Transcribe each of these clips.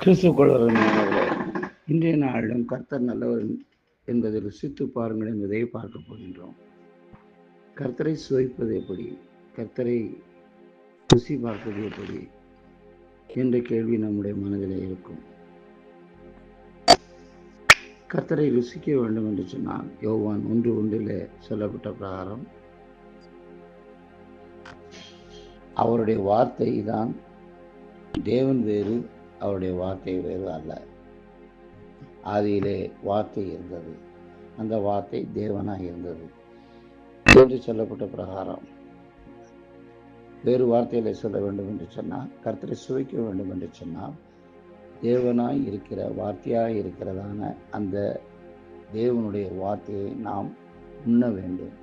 கிறிஸ்துக்குள்ளவர்களே இன்றைய நாளிலும் கர்த்தர் நல்லவர் என்பதை ருசித்து பாருங்கள் என்பதை பார்க்க போகின்றோம். கர்த்தரை சுவைப்பது எப்படி? கர்த்தரை ருசி பார்ப்பது எப்படி? என்ற கேள்வி நம்முடைய மனதில் இருக்கும். கர்த்தரை ருசிக்க வேண்டும் என்று சொன்னால் யோவான் ஒன்று ஒன்றில் சொல்லப்பட்ட பிரகாரம் அவருடைய வார்த்தை தான் தேவன் வேறு அவருடைய வார்த்தை வேறு அல்ல. ஆதியிலே வார்த்தை இருந்தது. அந்த வார்த்தை தேவனாக இருந்தது. என்று சொல்லப்பட்ட பிரகாரம் வேறு வார்த்தைகளை சொல்ல வேண்டும் என்று சொன்னால் கர்த்தரை சுவைக்க வேண்டும் என்று சொன்னால் தேவனாய் இருக்கிற வார்த்தையாக இருக்கிறதான அந்த தேவனுடைய வார்த்தையை நாம் உண்ண வேண்டும்.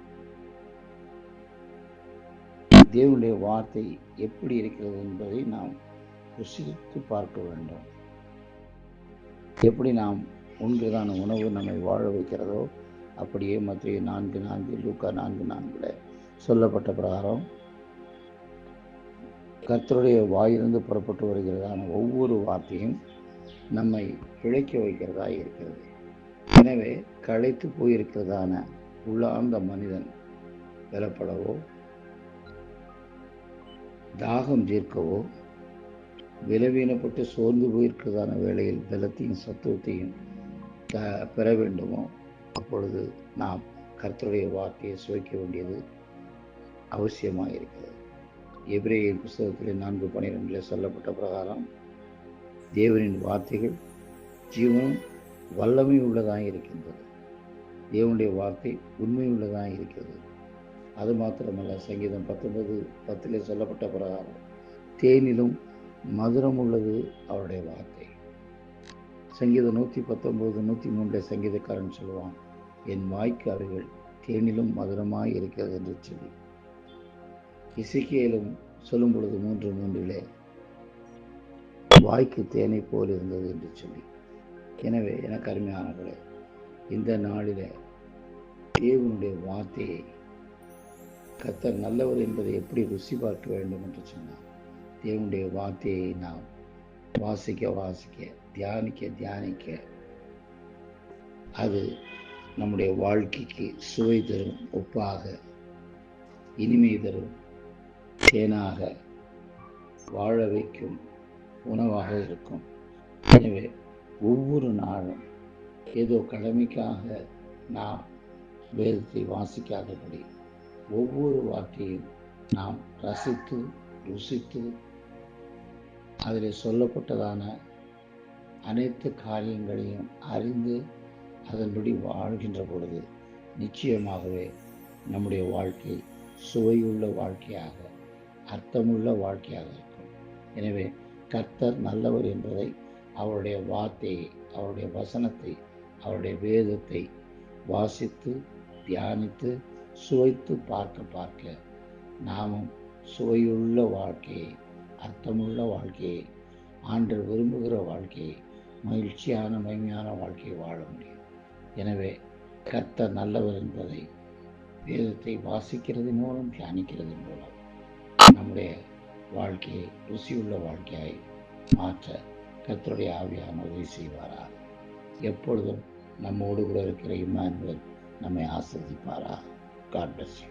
தேவனுடைய வார்த்தை எப்படி இருக்கிறது என்பதை நாம் ருசித்து பார்க்க வேண்டும். எப்படி நாம் உண்கிறதான உணவு நம்மை வாழ வைக்கிறதோ அப்படியே மத்திய நான்கு நான்கு லூக்கா நான்கு நான்குல சொல்லப்பட்ட பிரகாரம் கர்த்தருடைய வாயிலிருந்து புறப்பட்டு வருகிறதான ஒவ்வொரு வார்த்தையும் நம்மை பிழைக்க வைக்கிறதா இருக்கிறது. எனவே களைத்து போயிருக்கிறதான உள்ளார்ந்த மனிதன் வெலப்படவோ தாகம் தீர்க்கவோ விலவீனப்பட்டு சோர்ந்து போயிருக்கிறதான வேளையில் பலத்தையும் சத்துவத்தையும் த பெற வேண்டுமோ? அப்பொழுது நாம் கர்த்தருடைய வார்த்தையை சுவைக்க வேண்டியது அவசியமாக இருக்கிறது எபிரேயர் புஸ்தகத்தில் நான்கு பனிரெண்டில் சொல்லப்பட்ட பிரகாரம் தேவனின் வார்த்தைகள் ஜீவனும் வல்லமை உள்ளதாக இருக்கின்றது தேவனுடைய வார்த்தை உண்மை உள்ளதாக இருக்கிறது அது மாத்திரமல்ல சங்கீதம் பத்தொன்பது பத்திலே சொல்லப்பட்ட பிரகாரம் தேனிலும் மதுரம் உள்ளது அவருடைய வார்த்தை. சங்கீதம் நூற்றி பத்தொம்போது நூற்றி மூன்றை சங்கீதக்காரன் சொல்லுவான் என் வாய்க்கு அவைகள் தேனிலும் மதுரமாய் இருக்கிறது என்று சொல்லி. இசைக்கியலும் சொல்லும் பொழுது மூன்று மூன்றிலே வாய்க்கு தேனை போல் இருந்தது என்று சொல்லி. எனவே எனக்கு அருமையானவர்களே இந்த நாளில் தேவனுடைய வார்த்தையை கத்தர் நல்லவர் என்பதை எப்படி ருசி பார்க்க வேண்டும் என்று சொன்னார். தேவனுடைய வார்த்தையை நாம் வாசிக்க வாசிக்க தியானிக்க தியானிக்க அது நம்முடைய வாழ்க்கைக்கு சுவை தரும் ஒப்பாக இனிமை தரும் தேனாக வாழ வைக்கும் உணவாக இருக்கும். எனவே ஒவ்வொரு நாளும் ஏதோ கடமைக்காக நாம் வேதத்தை வாசிக்காதபடி ஒவ்வொரு வார்த்தையும் நாம் ரசித்து ருசித்து அதில் சொல்லப்பட்டதான அனைத்து காரியங்களையும் அறிந்து அதன்படி வாழ்கின்ற பொழுது நிச்சயமாகவே நம்முடைய வாழ்க்கை சுவையுள்ள வாழ்க்கையாக அர்த்தமுள்ள வாழ்க்கையாக இருக்கும். எனவே கர்த்தர் நல்லவர் என்பதை அவருடைய வார்த்தையை அவருடைய வசனத்தை அவருடைய வேதத்தை வாசித்து தியானித்து சுவைத்து பார்க்க பார்க்க நாமும் சுவையுள்ள வாழ்க்கையை அர்த்தமுள்ள வாழ்க்கையை ஆண்டு விரும்புகிற வாழ்க்கையை மகிழ்ச்சியான மகிமையான வாழ்க்கையை வாழ முடியும். எனவே கத்த நல்லவர் என்பதை வேதத்தை வாசிக்கிறதன் மூலம் தியானிக்கிறதன் மூலம் நம்முடைய வாழ்க்கையை ருசியுள்ள வாழ்க்கையாய் மாற்ற கர்த்தருடைய ஆவியான உதவி செய்வாரா எப்பொழுதும் நம்மோடு கூட இருக்கிற இம்மானுவல் நம்மை ஆசிரதிப்பாரா காட் பிளஸ் யூ